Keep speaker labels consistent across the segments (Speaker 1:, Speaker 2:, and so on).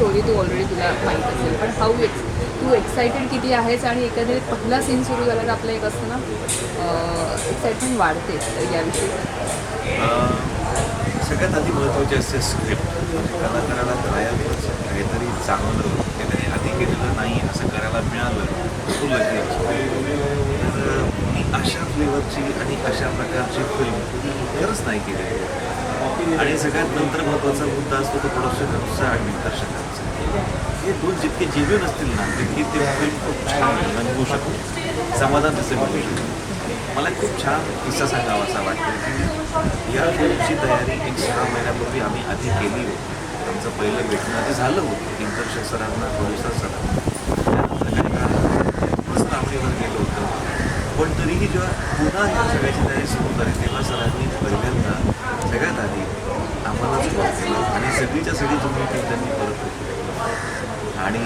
Speaker 1: Story तू already तुला माहीत असेल. पण हाऊ एक्स तू एक्सायटेड किती आहेस आणि एखाद्या पहिला सीन सुरू झाला तर आपलं एक असतं ना एक्साइटमेंट वाढते याविषयी.
Speaker 2: सगळ्यात आधी महत्त्वाची असते स्क्रिप्ट कलाकाराला करायला काहीतरी चांगलं ते त्याने आधी केलेलं नाही असं करायला मिळालं तो लगेच. तर मी अशा फ्लेवरची आणि अशा प्रकारची फिल्म खरंच नाही केली. आणि सगळ्यात नंतर महत्त्वाचा मुद्दा असतो तो प्रोडक्शनचा आणि दिग्दर्शकांचा हे दोन जितके जेन्युन असतील ना तितकी ते फिल्म खूप छान रंगवू शकतो. समाधान तसे मिळू शकतो मला खूप छान किस्सा सांगावा असा वाटतो की या फिल्मची तयारी एक सहा महिन्यापूर्वी आम्ही आधी केली होती. आमचं पहिलं भेटणं आधी झालं होतं. दिग्दर्शक सरांना प्रोड्युसर सरांना. त्यानंतर काही काळ मस्त आवडीवर गेलो होतो. पण तरीही जेव्हा पुन्हा ह्या सगळ्याची तयारी सुरू झाली तेव्हा सरांनी पहिल्यांदा सगळ्यात आधी आम्हालाच कॉल केला. आणि सगळीच्या सगळी जुनी टीम त्यांनी परत आणि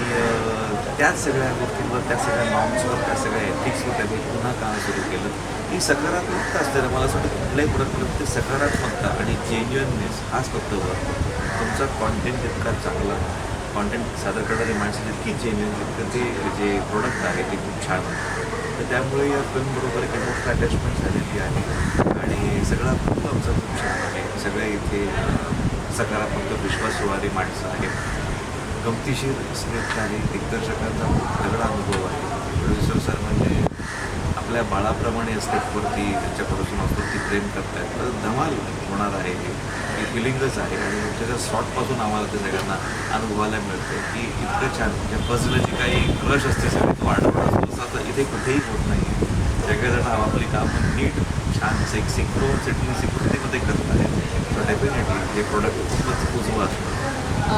Speaker 2: त्याच सगळ्या गोष्टींवर त्या सगळ्या नॉर्म्सवर त्या सगळ्या एथिक्सवर त्यांनी पुन्हा काम सुरू केलं. ही सकारात्मकता असते ना मला असं वाटतं कुठल्याही प्रोडक्टमध्ये ते सकारात्मकता आणि जेन्युअननेस हाच फक्त वर. तुमचा कॉन्टेंट जितका चांगला कॉन्टेंट सादर करणारी माणसं जितकी जेन्युअन तितकं ते जे प्रोडक्ट आहे ते खूप छान होतं तर त्यामुळे या फिल्मबरोबर एक मोठं अटॅचमेंट झालेली आहे. आणि सगळा खूप आमचा खूप छान आहे. सगळे इथे सकारात्मक विश्वासवादी माणसं आहेत. गमतीशीर स्क्रिप्ट आहे दिग्दर्शकांचा खूप अनुभव आहे. प्रोड्युसर सर म्हणजे आपल्या बाळाप्रमाणे स्टेपवरती त्याच्याकडून असतो ती प्रेम करतायत. तर धमाल होणार आहे. हे ही फिलिंगच आहे. आणि त्याच्या शॉटपासून आम्हाला ते सगळ्यांना अनुभवायला मिळतं की इतकं छान. म्हणजे बसलं जी काही क्रश असते सगळी. तो आढळून असतो. आता इथे कुठेही होत नाही सगळेजण आपापली कामं नीट छान सेक्सिंग सिंक्रो सेटिंग सिक्युरिटीमध्ये करत आहेत. तर डेफिनेटली हे प्रोडक्ट खूपच उजवं असतं.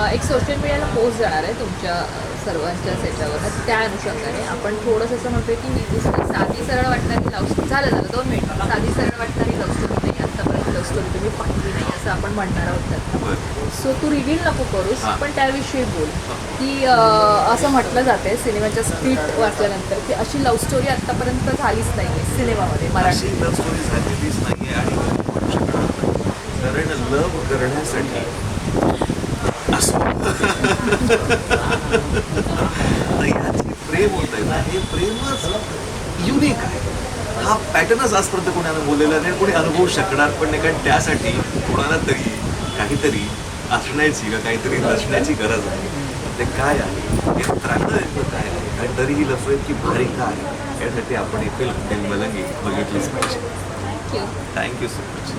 Speaker 1: एक सोशल मीडियाला पोस्ट जाणार आहे तुमच्या अ, सर्वांच्या सेटावर तर त्या अनुषंगाने आपण थोडंसं असं म्हणतोय की नुसती साधी सरळ वाटणारी लव्ह स्टोरी झालं झालं दोन मिनिट साधी सरळ वाटणारी लव्ह स्टोरी नाही आत्तापर्यंत लव्ह स्टोरी तुम्ही पाहिली नाही असं आपण म्हणणार आहोत त्यात सो तू रिव्हील नको करूस
Speaker 2: हां.
Speaker 1: पण त्याविषयी बोल. की असं म्हटलं जाते सिनेमाच्या स्क्रिप्ट वाचल्यानंतर की अशी लव्ह स्टोरी आत्तापर्यंत झालीच नाही आहे सिनेमामध्ये मराठी
Speaker 2: लव्ह स्टोरी झालेलीच नाही. आहे आणि लव्ह करण्यासाठी असो. तर ह्याचे प्रेम होत आहे ना हे प्रेमच युनिक आहे. हा पॅटर्नच आजपर्यंत कोणी अनुभवलेला नाही कोणी अनुभवू शकणार पण नाही कारण त्यासाठी कोणाला तरी काहीतरी असण्याची का काहीतरी नसण्याची गरज आहे. ते काय आहे? हे नेमकं काय आहे? आणि तरी ही इतकी भारी का आहे? यासाठी आपण ही फिल्म मलंगी बघितलीच पाहिजे.
Speaker 1: Thank you
Speaker 2: thank you so much